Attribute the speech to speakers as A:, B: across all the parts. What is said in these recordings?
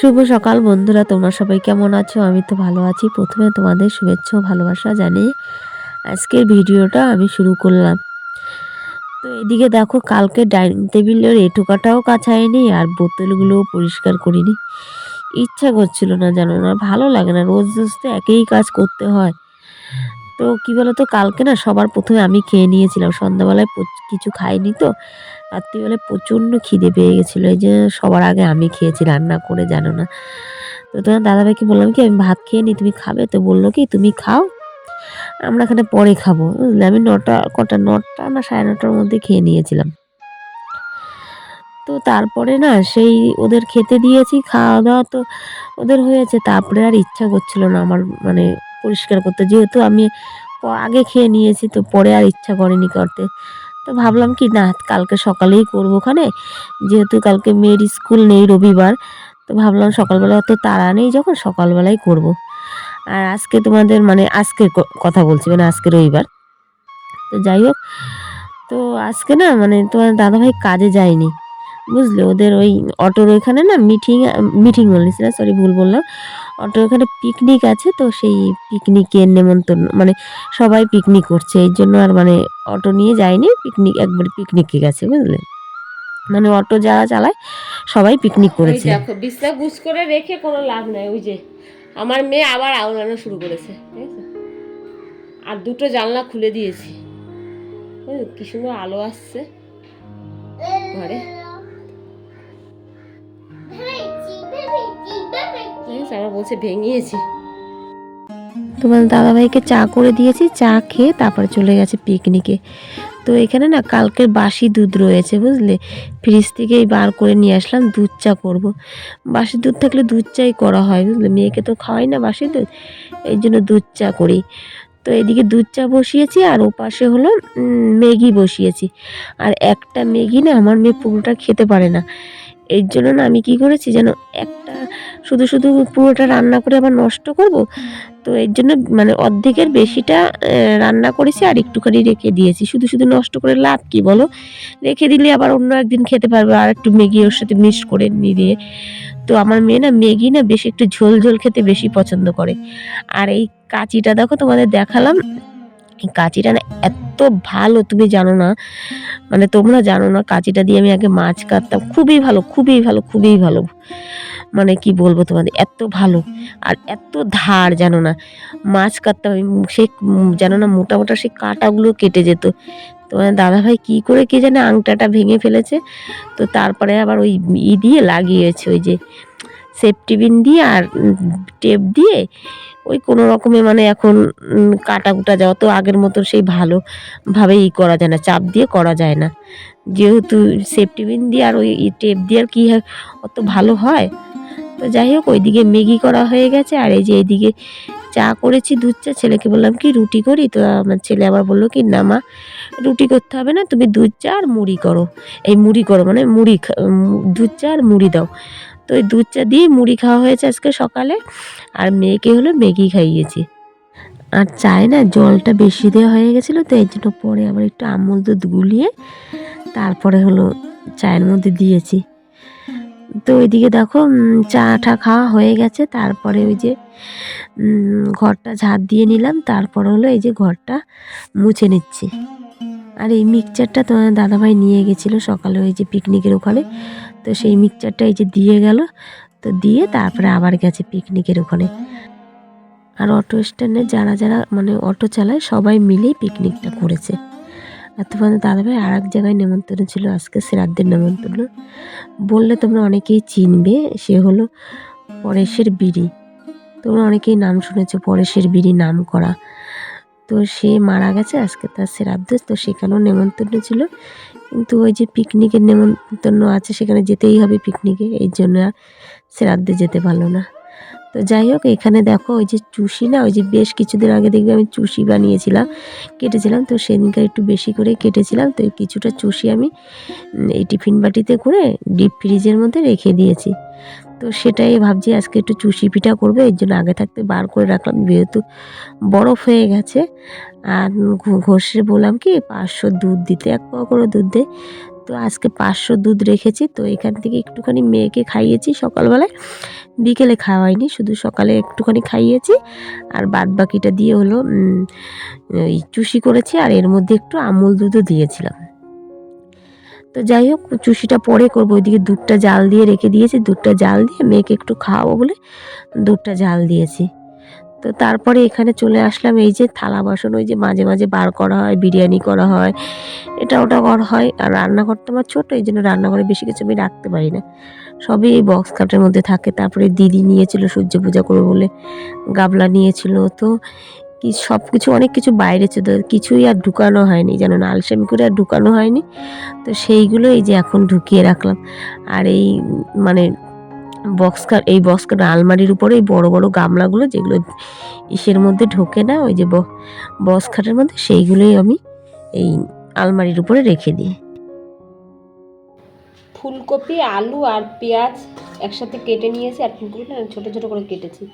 A: শুভ সকাল বন্ধুরা, তোমরা সবাই কেমন আছো? আমি তো ভালো আছি। প্রথমে তোমাদের শুভেচ্ছা ভালোবাসা জানিয়ে আজকের ভিডিওটা আমি শুরু করলাম। তো এদিকে দেখো, কালকে ডাইনিং টেবিলের এটুকাটাও কাছায়নি আর বোতলগুলোও পরিষ্কার করিনি। ইচ্ছা করছিল না জানো না ভালো লাগে না। রোজ রোজ তো একই কাজ করতে হয়। তো কি বলতো, কালকে না সবার প্রথমে আমি খেয়ে নিয়েছিলাম। সন্ধ্যাবেলায় কিছু খাইনি তো। রাত্রিবেলায় প্রচণ্ড খিদে পেয়ে গেছিল। এই যে সবার আগে আমি খেয়েছি, রান্না করে, জানো না। তো তোমার দাদাভাইকে বললাম কি, আমি ভাত খেয়ে নি, তুমি খাবে? তো বলল কি, তুমি খাও, আমরা এখানে পরে খাব। বুঝলে? আমি নটা, কটা, নটা না সাড়ে নটার মধ্যে খেয়ে নিয়েছিলাম। তো তারপরে না সেই ওদের খেতে দিয়েছি, খাওয়া দাওয়া তো ওদের হয়েছে। তারপরে আর ইচ্ছা করছিল না আমার মানে পরিষ্কার করতে। যেহেতু আমি আগে খেয়ে নিয়েছি, তো পরে আর ইচ্ছা করেনি করতে। তো ভাবলাম কি, না, কালকে সকালেই করব ওখানে। যেহেতু কালকে মেয়ের স্কুল নেই রবিবার, তো ভাবলাম সকালবেলা অত তাড়া নেই, যখন সকালবেলাই করব। আর আজকে তোমাদের মানে আজকের ক- কথা বলছি মানে আজকে রবিবার। তো যাই হোক, তো আজকে না মানে তোমার দাদাভাই কাজে যায়নি। বুঝলে? ওদের ওই অটোর ওইখানে না মিটিং মিটিং বলিস না? সরি ভুল বললাম। অটোর ওখানে পিকনিক আছে তো সেই পিকনিকের নেমন্তন্ন মানে সবাই পিকনিক করছে। এই জন্য আর মানে অটো নিয়ে যায়নি পিকনিক একবার পিকনিকে গেছে বুঝলে? মানে অটো যারা চালায় সবাই পিকনিক করেছে।
B: দেখো বিছনা গুছ করে রেখে কোনো লাভ নাই ওই যে আমার মেয়ে আবার আওড়ানো শুরু করেছে ঠিক আছে? আর দুটো জানলা খুলে দিয়েছি। কি সুন্দর আলো আসছে। ঘরে। আমার বলছে ভেঙিয়েছি।
A: তোমার দাদাভাইকে চা করে দিয়েছি, চা খেয়ে তারপরে চলে গেছে পিকনিকে তো এখানে না কালকের বাসি দুধ রয়েছে, বুঝলে? ফ্রিজ থেকেই বার করে নিয়ে আসলাম, দুধ চা করব। বাসি দুধ থাকলে দুধ চাই করা হয়, বুঝলে? মেয়েকে তো খাওয়াই না বাসি দুধ, এই জন্য দুধ চা করি। তো এদিকে দুধ চা বসিয়েছি, আর ও পাশে হলো ম্যাগি বসিয়েছি। আর একটা ম্যাগি না আমার মেয়ে পুরোটা খেতে পারে না। এর জন্য না আমি কি করেছি যেন একটা শুধু শুধু পুরোটা রান্না করে আবার নষ্ট করব? তো এর জন্য মানে অর্ধেকের বেশিটা রান্না করেছি আর একটুখানি রেখে দিয়েছি। শুধু শুধু নষ্ট করে লাভ কি বলো? রেখে দিলে আবার অন্য একদিন খেতে পারবে, আর একটু ম্যাগি ওর সাথে মিক্স করে নিয়ে দিয়ে। তো আমার মেয়ে না ম্যাগি না বেশি একটু ঝোল ঝোল খেতে বেশি পছন্দ করে। আর এই কাঁচিটা দেখো তোমাদের দেখালাম। কাঁচিটা না এত ভালো, তুমি জানো না? মানে তোমরা জানো না, কাঁচিটা দিয়ে আমি আগে মাছ কাটতাম। খুবই ভালো খুবই ভালো খুবই ভালো। মানে কি বলব তোমাদের, এত ভালো। আর এত ধার, জানো না? মাছ কাটতাম আমি, সে জানো না মোটা মোটা সেই কাঁটাগুলো কেটে যেত। তোমার দাদাভাই কি করে কে জানে আংটাটা ভেঙে ফেলেছে। তো তারপরে আবার ওই ই দিয়ে লাগিয়েছে, ওই যে সেফটি বিন দিয়ে আর টেপ দিয়ে ওই কোনো রকমে মানে এখন কাটা কুটা যাওয়া তো আগের মতো সেই ভালোভাবে ই করা যায় না, চাপ দিয়ে করা যায় না। যেহেতু সেফটি বিন দিয়ে আর ওই টেপ দিয়ে আর কি অত ভালো হয়। তো যাই হোক, ওইদিকে ম্যাগি করা হয়ে গেছে আর এই যে এইদিকে চা করেছি, দুধ চা, ছেলেকে বললাম, কি রুটি করি? তো আমার ছেলে আবার বলল কি, না মা, রুটি করতে হবে না, তুমি দুধ চা আর মুড়ি করো। এই মুড়ি করো মানে মুড়ি দুধ চা আর মুড়ি দাও। তো ওই দুধ চা দিয়ে মুড়ি খাওয়া হয়েছে আজকে সকালে। আর মেয়েকে হলো ম্যাগি খাইয়েছি। আর চায় না জলটা বেশি দেওয়া হয়ে গেছিল, তো এই জন্য পরে আবার একটু আমুল দুধ গুলিয়ে তারপরে হলো চায়ের মধ্যে দিয়েছি। তো ওইদিকে দেখো চা টা খাওয়া হয়ে গেছে। তারপরে ওই যে ঘরটা ঝাড় দিয়ে নিলাম। তারপরে হলো এই যে ঘরটা মুছে নিচ্ছি। আর এই মিক্সচারটা তোমার দাদাভাই নিয়ে গেছিল সকালে ওই যে পিকনিকের ওখানে। তো সেই মিক্সচারটা এই যে দিয়ে গেল, তো দিয়ে তারপরে আবার গেছে পিকনিকের ওখানে। আর অটো স্ট্যান্ডে যারা যারা মানে অটো চালায় সবাই মিলেই পিকনিকটা করেছে। আর তোমাদের দাদাভাই আর এক জায়গায় নেমন্তন্ন ছিল, আজকে শ্রাদ্ধের নেমন্তন্ন। বললে তোমরা অনেকেই চিনবে, সে হলো পরেশের বিড়ি। তোমরা অনেকেই নাম শুনেছো, পরেশের বিড়ি নাম করা। তো সে মারা গেছে, আজকে তার শ্রাদ্ধ তো সেখানেও নেমন্তন্ন ছিল। কিন্তু ওই যে পিকনিকের নেমন্তন্ন আছে, সেখানে যেতেই হবে পিকনিকে, এই জন্য আর শ্রাদ্ধে যেতে পারল না। তো যাই হোক, এখানে দেখো ওই যে চুষি না, ওই যে বেশ কিছুদিন আগে দেখবে আমি চুষি বানিয়েছিলাম, কেটেছিলাম। তো সেদিনকার একটু বেশি করে কেটেছিলাম, তো কিছুটা চুষি আমি এই টিফিন বাটিতে করে ডিপ ফ্রিজের মধ্যে রেখে দিয়েছি। তো সেটাই ভাবছি আজকে একটু চুষি পিঠা করব, এর জন্য আগে থাকতে বার করে রাখলাম, যেহেতু বরফ হয়ে গেছে। আর ঘষে বললাম কি, পাঁচশো দুধ দিতে, এক পাওয়া করে দুধ দে। তো আজকে পাঁচশো দুধ রেখেছি, তো এখান থেকে একটুখানি মেয়েকে খাইয়েছি সকালবেলায়। বিকেলে খাওয়াইনি, শুধু সকালে একটুখানি খাইয়েছি। আর বাদ বাকিটা দিয়ে হলো চুষি করেছি, আর এর মধ্যে একটু আমুল দুধও দিয়েছিলাম। তো যাই হোক, চুষিটা পরে করব। ওইদিকে দুধটা জাল দিয়ে রেখে দিয়েছি। দুধটা জাল দিয়ে মেয়েকে একটু খাওয়াবো বলে দুধটা জাল দিয়েছি। তো তারপরে এখানে চলে আসলাম এই যে থালা বাসন, ওই যে মাঝে মাঝে বার করা হয়, বিরিয়ানি করা হয়। এটা ওটা করা হয়। আর রান্নাঘর তো আমার ছোটো, এই জন্য রান্নাঘরে বেশি কিছু আমি রাখতে পারি না। সবই এই বক্স কাটের মধ্যে থাকে। তারপরে দিদি নিয়েছিল সূর্য পূজা করবে বলে, গাবলা নিয়েছিল। তো কি সব কিছু অনেক কিছু বাইরে ছিল, কিছুই আর ঢুকানো হয়নি, যেন আলসেমি করে আর ঢুকানো হয়নি। তো সেইগুলো এই যে এখন ঢুকিয়ে রাখলাম। আর এই মানে বক্স কাট এই বক্স কাট আলমারির উপরে এই বড় বড় গামলাগুলো যেগুলো ইসের মধ্যে ঢোকে না, ওই যে বক্স খাটের মধ্যে সেইগুলোই আমি এই আলমারির উপরে রেখে দিই।
B: ফুলকপি, আলু আর পেঁয়াজ একসাথে কেটে নিয়েছি, আর ফুলকপিটা ছোটো ছোটো করে কেটেছি।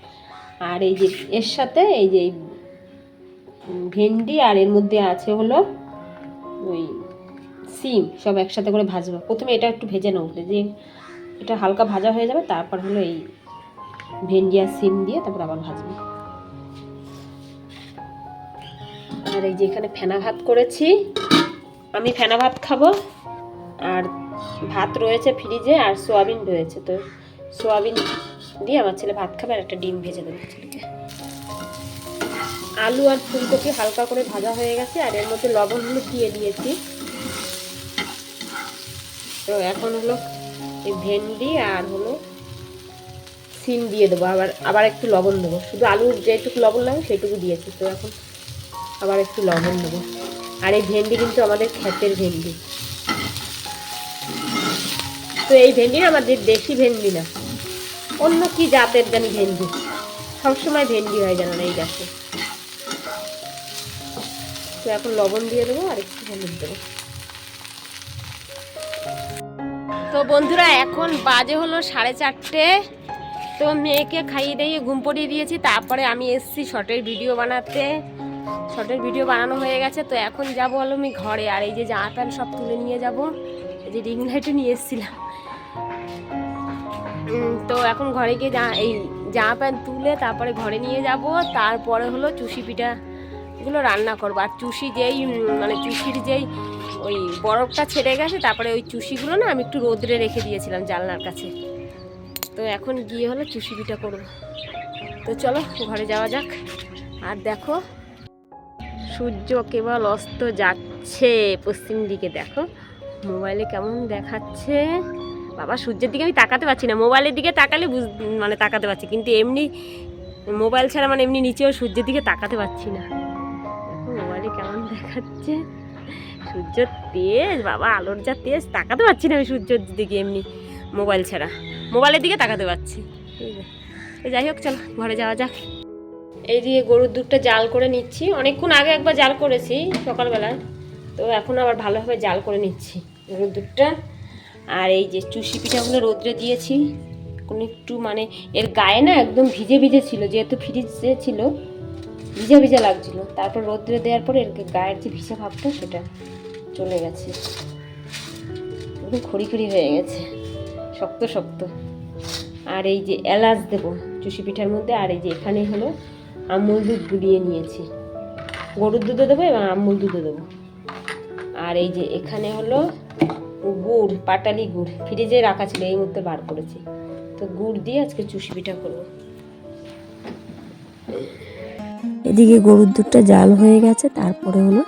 B: আর এই যে এর সাথে এই যে ভেন্ডি আর এর মধ্যে আছে হলো ওই সিম, সব একসাথে করে ভাজবো। প্রথমে এটা একটু ভেজে নেব যে এটা হালকা ভাজা হয়ে যাবে, তারপর হলো এই ভেন্ডি আর সিম দিয়ে তারপর আবার ভাজবো। আর এই যে এখানে ফেনা ভাত করেছি, আমি ফেনা ভাত খাব, আর ভাত রয়েছে ফ্রিজে আর সোয়াবিন রয়েছে, তো সোয়াবিন দিয়ে আমার ছেলে ভাত খাবে আর একটা ডিম ভেজে দেবে ছেলেকে। আলু আর ফুলকপি হালকা করে ভাজা হয়ে গেছে, আর এর মধ্যে লবণ হলুদ দিয়ে দিয়েছি। তো এখন হলো এই ভেন্ডি আর হলো সিম দিয়ে দেবো, আবার আবার একটু লবণ দেবো। শুধু আলুর যেটুকু লবণ লাগে সেটুকু দিয়েছি, তো এখন আবার একটু লবণ দেবো। আর এই ভেন্ডি কিন্তু আমাদের ক্ষেতের ভেন্ডি। তো এই ভেন্ডি আমাদের দেশি ভেন্ডি না, অন্য কি জাতের জানি ভেন্ডি? সবসময় ভেন্ডি হয় জানো না এই গাছে। তো এখন লবণ দিয়ে দেবো আর একটু হলুদ দেবো। তো বন্ধুরা, এখন বাজে হলো সাড়ে চারটে। তো মেয়েকে খাইয়ে দিয়ে ঘুম পড়িয়ে দিয়েছি। তারপরে আমি এসছি শর্টের ভিডিও বানাতে। শর্টের ভিডিও বানানো হয়ে গেছে, তো এখন যাব হলো আমি ঘরে। আর এই যে জামা প্যান্ট সব তুলে নিয়ে যাব। এই যে রিং লাইটও নিয়ে এসেছিলাম। তো এখন ঘরে গিয়ে এই জামা প্যান্ট তুলে তারপরে ঘরে নিয়ে যাব। তারপরে হলো চুষি পিঠা। গুলো রান্না করব। আর চুষি যেই মানে চুষির যেই ওই বরফটা ছেড়ে গেছে, তারপরে ওই চুষিগুলো না আমি একটু রোদ্রে রেখে দিয়েছিলাম জানলার কাছে। তো এখন গিয়ে হলো চুষি পিঠা করব। তো চলো, ঘরে যাওয়া যাক। আর দেখো, সূর্য কেবল অস্ত যাচ্ছে পশ্চিম দিকে। দেখো, মোবাইলে কেমন দেখাচ্ছে। বাবা, সূর্যের দিকে আমি তাকাতে পারছি না। মোবাইলের দিকে তাকালে বুঝ মানে তাকাতে পারছি, কিন্তু এমনি মোবাইল ছাড়া মানে এমনি নিচেও সূর্যের দিকে তাকাতে পারছি না। দেখাচ্ছে। সূর্যের তেজ, বাবা, আলোর যা তেজ, তাকাতে পারছি না আমি সূর্যের দিকে এমনি মোবাইল ছাড়া। মোবাইলের দিকে তাকাতে পারছি। যাই হোক, চলো, ঘরে যাওয়া যাক। এই দিয়ে গরুর দুধটা জাল করে নিচ্ছি। অনেকক্ষণ আগে একবার জাল করেছি সকালবেলায়। তো এখন আবার ভালোভাবে জাল করে নিচ্ছি গরুর দুধটা। আর এই যে চুষি পিঠাগুলো রোদ্রে দিয়েছি। কোনো একটু মানে এর গায়ে না একদম ভিজে ভিজে ছিল, যেহেতু ফ্রিজে ছিল। ভিজা ভিজা লাগছিল। তারপর রোদ্রে দেওয়ার পরে এর গায়ের যে ভিজা ভাবটা, সেটা চলে গেছে। একদম খড়ি খড়ি হয়ে গেছে। শক্ত শক্ত। আর এই যে এলাচ দেবো, চুষি পিঠার মধ্যে, আর এই যে এখানে হলো আমুল দুধ গুলিয়ে নিয়েছি। গরুর দুধও দেবো এবং আমুল দুধও দেবো। আর এই যে এখানে হলো গুড়, পাটালি গুড়, ফ্রিজে রাখা ছিল, এই মুহূর্তে বার করেছি। তো গুড় দিয়ে আজকে চুষি পিঠা করব।
A: এদিকে গরুর দুধটা জাল হয়ে গেছে, তারপরে হলো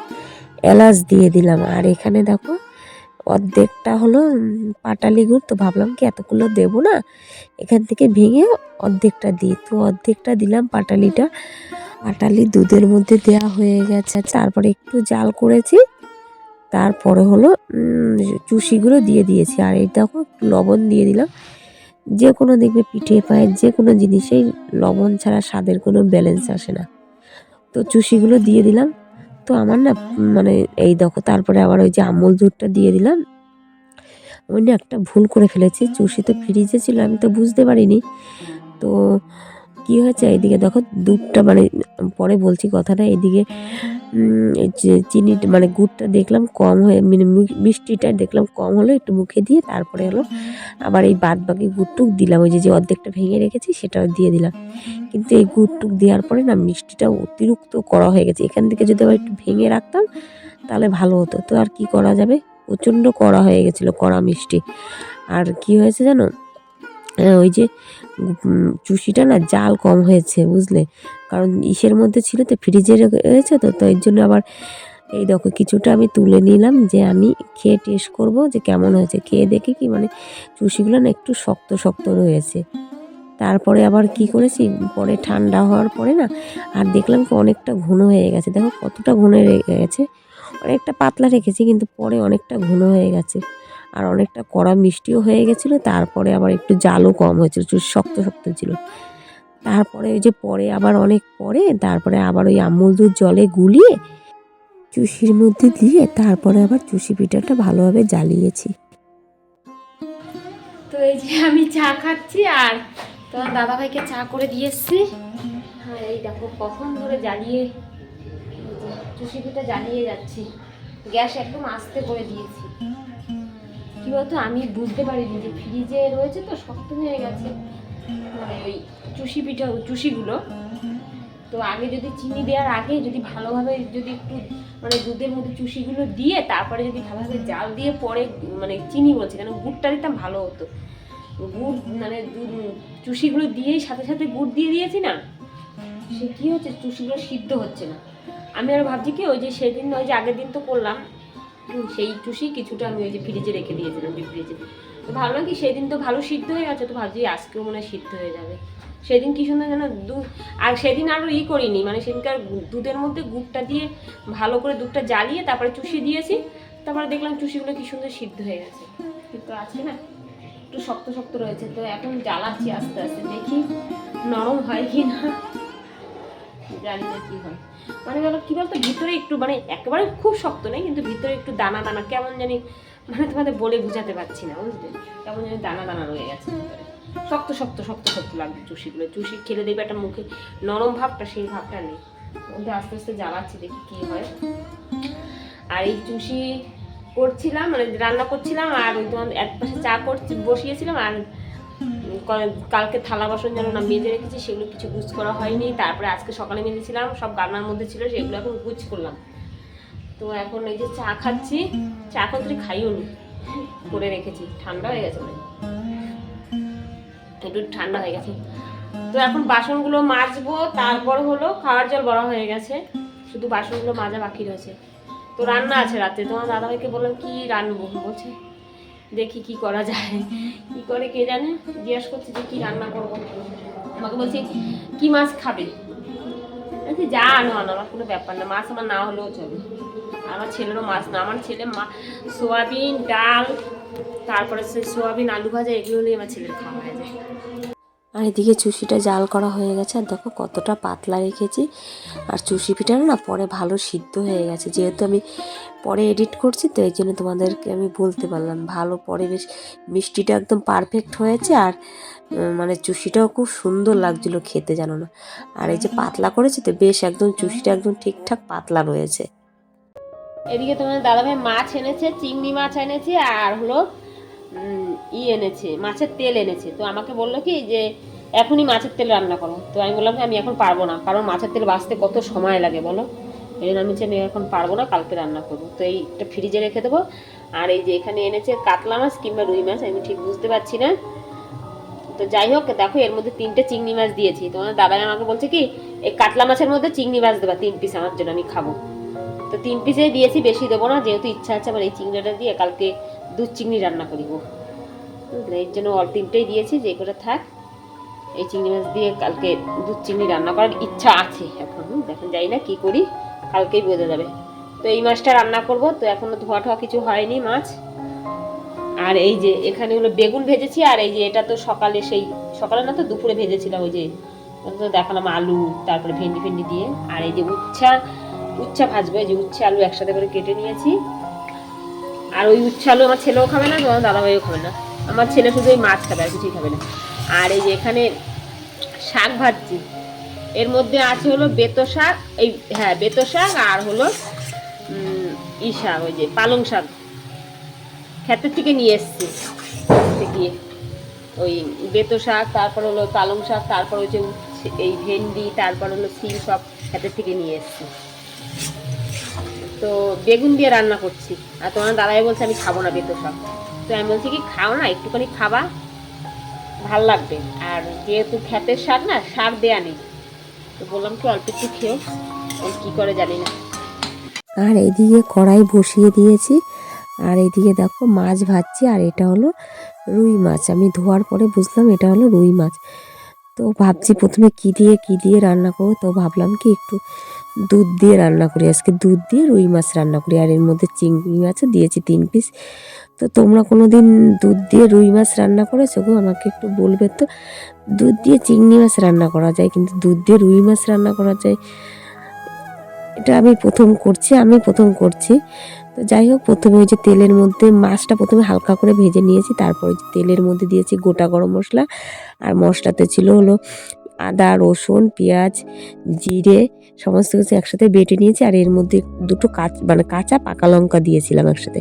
A: এলাচ দিয়ে দিলাম। আর এখানে দেখো, অর্ধেকটা হলো পাটালি গুড়, তো ভাবলাম কি এতগুলো দেবো না? এখান থেকে ভেঙে অর্ধেকটা দিই। তো অর্ধেকটা দিলাম পাটালিটা। পাটালি দুধের মধ্যে দেওয়া হয়ে গেছে। তারপরে একটু জাল করেছি। তারপরে হলো চুষিগুলো দিয়ে দিয়েছি। আর এই দেখো লবণ দিয়ে দিলাম। যে কোনো দেখবে পিঠে পায়ের যে কোনো জিনিসেই লবণ ছাড়া স্বাদের কোনো ব্যালেন্স আসে না। তো চুষিগুলো দিয়ে দিলাম। তো আমার না মানে এই দেখো, তারপরে আবার ওই যে আমল দুধটা দিয়ে দিলাম। আমি না একটা ভুল করে ফেলেছি, চুষি তো ফ্রিজে ছিল, আমি তো বুঝতে পারিনি। তো কি হয়েছে এইদিকে দেখো, দুধটা মানে পরে বলছি কথাটা এদিকে উম, এই যে চিনি মানে গুড়টা দেখলাম কম হয়ে মানে মিষ্টিটা দেখলাম কম হলো একটু মুখে দিয়ে তারপরে হলো আবার এই বাদ বাকি গুড়টুক দিলাম ওই যে যে অর্ধেকটা ভেঙে রেখেছি সেটাও দিয়ে দিলাম। কিন্তু এই গুড়টুক দেওয়ার পরে না মিষ্টিটা অতিরিক্ত করা হয়ে গেছে এখান থেকে যদি আবার একটু ভেঙে রাখতাম তাহলে ভালো হতো। তো আর কি করা যাবে? প্রচণ্ড কড়া হয়ে গেছিল কড়া মিষ্টি। আর কি হয়েছে জানো? আহ, ওই যে চুষিটা না জাল কম হয়েছে বুঝলে? কারণ ইসের মধ্যে ছিল তো ফ্রিজে রয়েছে তো তো এর জন্য আবার এই দেখো কিছুটা আমি তুলে নিলাম যে আমি খেয়ে টেস্ট করব যে কেমন হয়েছে। খেয়ে দেখি কি মানে চুষিগুলো না একটু শক্ত শক্ত রয়েছে। তারপরে আবার কি করেছি পরে ঠান্ডা হওয়ার পরে না আর দেখলাম কি অনেকটা ঘন হয়ে গেছে। দেখো কতটা ঘন হয়ে গেছে অনেকটা পাতলা রেখেছি কিন্তু পরে অনেকটা ঘন হয়ে গেছে। আর অনেকটা কড়া মিষ্টিও হয়ে গেছিল, তারপরে আবার একটু জালও কম হয়েছিল চুষি শক্ত শক্ত ছিল। তারপরে ওই যে পরে আবার অনেক পরে, তারপরে আবার ওই আমুল দুধ জলে গুলিয়ে চুষির মধ্যে দিয়ে তারপরে আবার চুষি পিঠাটা ভালোভাবে জ্বালিয়েছি।
B: তো এই যে আমি চা খাচ্ছি আর তোমার দাদা ভাইকে চা করে দিয়ে এসছি। হ্যাঁ এই দেখো, কখন ধরে জ্বালিয়ে চুষি পিঠা জ্বালিয়ে যাচ্ছি। গ্যাস একদম আস্তে করে দিয়েছি। কি বলতো, আমি বুঝতে পারিনি যে ফ্রিজে রয়েছে তো, শক্ত হয়ে গেছে। মানে ওই চুষি পিঠা, চুষিগুলো। তো আগে যদি চিনি দেওয়ার আগে যদি ভালোভাবে যদি একটু মানে দুধের মধ্যে চুষিগুলো দিয়ে, তারপরে যদি ভালোভাবে জাল দিয়ে পরে মানে চিনি বলছে, কেন গুড়টা দিতাম ভালো হতো। গুড় মানে দুধ- চুষিগুলো দিয়েই সাথে সাথে গুড় দিয়ে দিয়েছি না, সে কী হচ্ছে, চুষিগুলো সিদ্ধ হচ্ছে না। আমি আর ভাবছি কি, ওই যে সেদিন, ওই যে আগের দিন তো করলাম সেই চুষি কিছুটা আমি ওই যে ফ্রিজে রেখে দিয়েছিলাম ডিপ ফ্রিজে তো ভাবলাম কি সেদিন তো ভালো সিদ্ধ হয়ে গেছে, তো ভাবছি আজকেও মনে হয় সিদ্ধ হয়ে যাবে। সেদিন কি সুন্দর যেন দুধ আর সেদিন আরও ই করিনি মানে সেদিনকার দুধের মধ্যে গুড়টা দিয়ে ভালো করে দুধটা জ্বালিয়ে তারপরে চুষি দিয়েছি, তারপরে দেখলাম চুষিগুলো কি সুন্দর সিদ্ধ হয়ে গেছে। কিন্তু আজকে না একটু শক্ত শক্ত রয়েছে, তো এখন জ্বালাচ্ছি আস্তে আস্তে, দেখি নরম হয় কি না। জানি না হয়। মানে বলো, কি বলতো, ভিতরে একটু মানে একেবারে খুব শক্ত নেই, কিন্তু ভিতরে একটু দানা দানা, কেমন জানি মানে তোমাদের বলে বুঝাতে পারছি না, বুঝলে? কেমন জানি দানা দানা রয়ে গেছে শক্ত শক্ত শক্ত শক্ত লাগবে চুষিগুলো। চুষি খেলে দেবে একটা মুখে নরম ভাবটা, সেই ভাবটা নেই। ওদের আস্তে আস্তে জ্বালাচ্ছি, দেখি কি হয়। আর এই চুষি করছিলাম মানে রান্না করছিলাম, আর ওই তোমার এক পাশে চা করছি, বসিয়েছিলাম, আর কালকে থালা বাসন যেন না মেজে রেখেছি, সেগুলো কিছু গুছ করা হয়নি। তারপরে আজকে সকালে মেজেছিলাম, সব রান্নার মধ্যে ছিল, সেগুলো এখন গুছ করলাম। তো এখন এই যে চা খাচ্ছি, চা করতে খাইও নি। করে রেখেছি, ঠান্ডা হয়ে গেছে একটু ঠান্ডা হয়ে গেছে। তো এখন বাসনগুলো মাজবো, তারপর হলো খাওয়ার জল বড় হয়ে গেছে, শুধু বাসনগুলো মাজা বাকি রয়েছে। তো রান্না আছে রাতে, তোমার দাদাভাইকে বললাম, কি রান্নবো? বলছে দেখি কি করা যায়। কি করে কে জানে? জিজ্ঞাসা করছে যে কি রান্না করব। আমাকে বলছে কি মাছ খাবে? বলছি, যা আনো আনো আমার কোনো ব্যাপার না। মাছ আমার না হলেও চলে। আমার ছেলেরও মাছ না। আমার ছেলে মা সোয়াবিন ডাল তারপরে সে সোয়াবিন আলু ভাজা এগুলো নিয়ে আমার ছেলের খাওয়া হয়ে যায়।
A: আর এদিকে চুষিটা জাল করা হয়ে গেছে। আর দেখো কতটা পাতলা রেখেছি। আর চুষি পিঠাটা না পরে ভালো সিদ্ধ হয়ে গেছে। যেহেতু আমি পরে এডিট করছি, তো এই জন্য তোমাদেরকে আমি বলতে পারলাম ভালো পরে বেশ মিষ্টিটা একদম পারফেক্ট হয়েছে। আর মানে চুষিটাও খুব সুন্দর লাগছিল খেতে জানো না। আর এই যে পাতলা করেছি তো বেশ একদম চুষিটা একদম ঠিকঠাক পাতলা রয়েছে।
B: এদিকে তোমার দাদাভাই মাছ এনেছে, চিংড়ি মাছ এনেছে, আর হলো ই এনেছে, মাছের তেল এনেছে। তো আমাকে বলল কি যে, এখনই মাছের তেল রান্না করো। তো আমি বললাম যে, আমি এখন পারব না, কারণ মাছের তেল বাঁচতে কত সময় লাগে বলো? এই জন্য আমি আমি এখন পারব না, কালকে রান্না করব। তো এইটা ফ্রিজে রেখে দেবো। আর এই যে এখানে এনেছে কাতলা মাছ কিংবা রুই মাছ, আমি ঠিক বুঝতে পারছি না। তো যাই হোক, দেখো এর মধ্যে তিনটে চিংড়ি মাছ দিয়েছি। তোমার দাদা আমাকে বলছে কি, এই কাতলা মাছের মধ্যে চিংড়ি মাছ দেবা, তিন পিস আমার জন্য, আমি খাব। তো তিন পিসে দিয়েছি, বেশি দেবো না, যেহেতু ইচ্ছা আছে আমার এই চিংড়িটা দিয়ে কালকে দুধ চিংড়ি রান্না করিব এর জন্য অল তিনটেই দিয়েছি, যে করে থাক। এই চিংড়ি মাছ দিয়ে কালকে দুধ চিংড়ি রান্না করার ইচ্ছা আছে এখন দেখেন যাই না কি করি, কালকেই বোঝা যাবে। তো এই মাছটা রান্না করব, তো এখনও ধোয়া ঠোয়া কিছু হয়নি মাছ। আর এই যে এখানে হলো বেগুন ভেজেছি, আর এই যে এটা তো সকালে সেই, সকালে না তো দুপুরে ভেজেছিলাম ওই যে তো দেখালাম আলু, তারপরে ভেন্ডি ফেন্ডি দিয়ে, আর এই যে উচ্ছা উচ্ছা ভাজবো, এই যে উচ্ছে আলু একসাথে করে কেটে নিয়েছি। আর ওই উচ্ছালু আমার ছেলেও খাবে না, তোমার দাদাভাইও খাবে না। আমার ছেলে শুধু ওই মাছ খাবে, আর কিছুই খাবে না। আর এই যে এখানে শাক ভাজছি, এর মধ্যে আছে হলো বেতো শাক, এই হ্যাঁ বেতো শাক আর হলো ই শাক, ওই যে পালং শাক। ক্ষেতের থেকে নিয়ে এসছি গিয়ে। ওই বেতো শাক, তারপর হলো পালং শাক, তারপর যে এই ভেন্ডি, তারপর হলো সিম সব ক্ষেতের থেকে নিয়ে এসছি। তো বেগুন দিয়ে রান্না করছি। আর তোমার দাদাই বলছে, আমি খাব না বেতো শাক। তো আমি বলছি কি, খাও না, একটুখানি খাবা, ভালো লাগবে। আর যেহেতু ক্ষেতের শাক না, সার দেয়া নেই। তো বললাম কি, অল্প একটু খেয়েও ও কী করে জানি না।
A: আর এদিকে কড়াই বসিয়ে দিয়েছি। আর এদিকে দেখো মাছ ভাজছি, আর এটা হলো রুই মাছ। আমি ধোয়ার পরে বুঝলাম এটা হলো রুই মাছ। তো ভাবছি প্রথমে কি দিয়ে কি দিয়ে রান্না করব, তো ভাবলাম কি একটু দুধ দিয়ে রান্না করি। আজকে দুধ দিয়ে রুই মাছ রান্না করি। আর এর মধ্যে চিংড়ি মাছও দিয়েছি তিন পিস। তো তোমরা কোনো দিন দুধ দিয়ে রুই মাছ রান্না করেছ গো? আমাকে একটু বলবে তো। দুধ দিয়ে চিংড়ি মাছ রান্না করা যায়, কিন্তু দুধ দিয়ে রুই মাছ রান্না করা যায়, এটা আমি প্রথম করছি, আমি প্রথম করছি। তো যাই হোক, প্রথমে ওই যে তেলের মধ্যে মাছটা প্রথমে হালকা করে ভেজে নিয়েছি, তারপর তেলের মধ্যে দিয়েছি গোটা গরম মশলা, আর মশলাতে ছিল হলো আদা, রসুন, পেঁয়াজ, জিরে, সমস্ত কিছু একসাথে বেটে নিয়েছি আর এর মধ্যে দুটো কাঁচ মানে কাঁচা পাকা লঙ্কা দিয়েছিলাম একসাথে।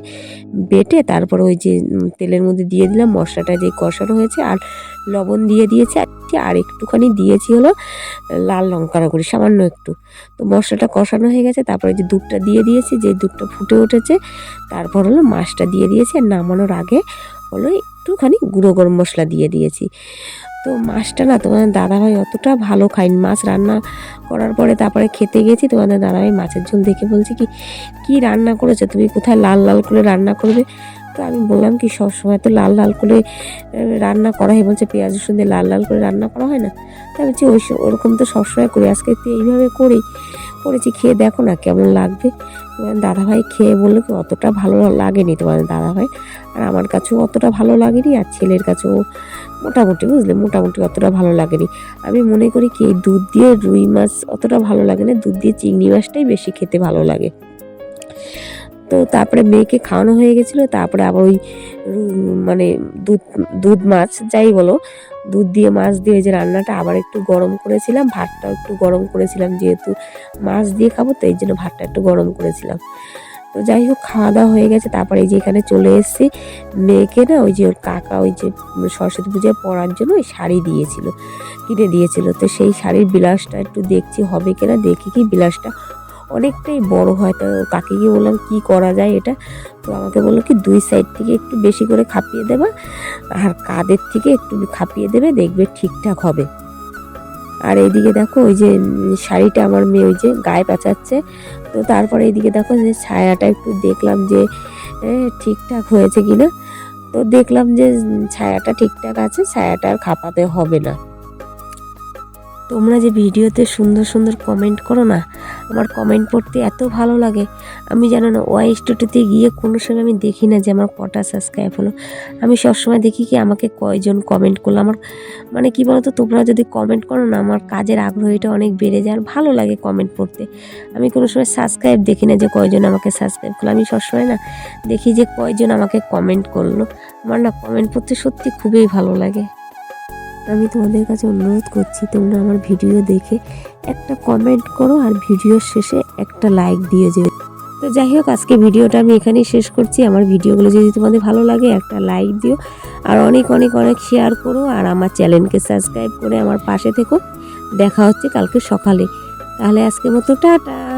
A: বেটে তারপর ওই যে তেলের মধ্যে দিয়ে দিলাম, মশলাটা যে কষানো হয়েছে আর লবণ দিয়ে দিয়েছি আর- একটুখানি দিয়েছি হলো লাল লঙ্কার গুঁড়ি, সামান্য একটু। তো মশলাটা কষানো হয়ে গেছে, তারপরে যে দুধটা দিয়ে দিয়েছি, যে দুধটা ফুটে উঠেছে, তারপর হলো মাছটা দিয়ে দিয়েছি আর নামানোর আগে হলো একটুখানি গুঁড়ো গরম মশলা দিয়ে দিয়েছি। তো মাছটা না তোমাদের দাদাভাই অতটা ভালো খায়নি। মাছ রান্না করার পরে তারপরে খেতে গেছি, তোমাদের দাদাভাই মাছের ঝোল দেখে বলছে কি কি রান্না করেছ? তুমি কোথায় লাল লাল করে রান্না করবে? তো আমি বললাম কি সব সময় তো লাল লাল করে রান্না করা হয় বলছে, পেঁয়াজ রসুন দিয়ে লাল লাল করে রান্না করা হয় না? তা বলছি ওই ওরকম তো সবসময় করি। আজকে তো এইভাবে করি, করেছি। খেয়ে দেখো না কেমন লাগবে? তোমার দাদাভাই খেয়ে বলল কি, অতটা ভালো লাগেনি তোমাদের দাদাভাই। আর আমার কাছেও অতটা ভালো লাগেনি, আর ছেলের কাছেও মোটামুটি, বুঝলে? মোটামুটি অতটা ভালো লাগেনি। আমি মনে করি কি দুধ দিয়ে রুই মাছ অতটা ভালো লাগে না। দুধ দিয়ে চিংড়ি মাছটাই বেশি খেতে ভালো লাগে। তো তারপরে মেয়েকে খাওয়ানো হয়ে গেছিল। তারপরে আবার ওই মানে দুধ দুধ মাছ, যাই বলো, দুধ দিয়ে মাছ দিয়ে যে রান্নাটা আবার একটু গরম করেছিলাম। ভাতটাও একটু গরম করেছিলাম যেহেতু মাছ দিয়ে খাব তো এই জন্য ভাতটা একটু গরম করেছিলাম। তো যাই হোক, খাওয়া দাওয়া হয়ে গেছে। তারপরে এই যে এখানে চলে এসেছি। মেয়েকে না ওই যে ওর কাকা ওই যে সরস্বতী পূজায় পরার জন্য ওই শাড়ি দিয়েছিল, কিনে দিয়েছিল। তো সেই শাড়ির বিলাসটা একটু দেখছি, হবে কিনা? দেখি কি বিলাসটা অনেকটাই বড় হয়। তো কাকে গিয়ে বললাম, কি করা যায় এটা? তো আমাকে বলল কি, দুই সাইড থেকে একটু বেশি করে খাপিয়ে দেবা, আর কাদের থেকে একটু খাপিয়ে দেবে, দেখবে ঠিকঠাক হবে। আর এইদিকে দেখো, ওই যে শাড়িটা আমার মেয়ে ওই যে গায়ে পেঁচাচ্ছে। তো তারপরে এইদিকে দেখো যে ছায়াটা একটু দেখলাম যে ঠিকঠাক হয়েছে কিনা। তো দেখলাম যে ছায়াটা ঠিকঠাক আছে, ছায়াটা আর খাপাতে হবে না। তোমরা যে ভিডিওতে সুন্দর সুন্দর কমেন্ট করো না আমার কমেন্ট পড়তে এত ভালো লাগে। আমি জানো না ওয়াই স্টুডিওতে গিয়ে কোনো সময় আমি দেখি না যে আমার কটা সাবস্ক্রাইব হলো। আমি সবসময় দেখি কি আমাকে কয়জন কমেন্ট করল। আমার মানে কি বলতো, তোমরা যদি কমেন্ট করো না, আমার কাজের আগ্রহীটা অনেক বেড়ে যায় আর ভালো লাগে কমেন্ট পড়তে। আমি কোনো সময় সাবস্ক্রাইব দেখি না যে কয়জন আমাকে সাবস্ক্রাইব করল। আমি সবসময় না দেখি যে কয়জন আমাকে কমেন্ট করল। আমার না কমেন্ট পড়তে সত্যি খুবই ভালো লাগে। আমি তোমাদের কাছে অনুরোধ করছি, তোমরা আমার ভিডিও দেখে একটা কমেন্ট করো আর ভিডিওর শেষে একটা লাইক দিয়ে যেও তো যাই হোক, আজকে ভিডিওটা আমি এখানেই শেষ করছি। আমার ভিডিওগুলো যদি তোমাদের ভালো লাগে, একটা লাইক দিও। আর অনেক অনেক অনেক শেয়ার করো আর আমার চ্যানেলকে সাবস্ক্রাইব করে আমার পাশে থেকো। দেখা হচ্ছে কালকে সকালে। তাহলে আজকে মতো, টাটা!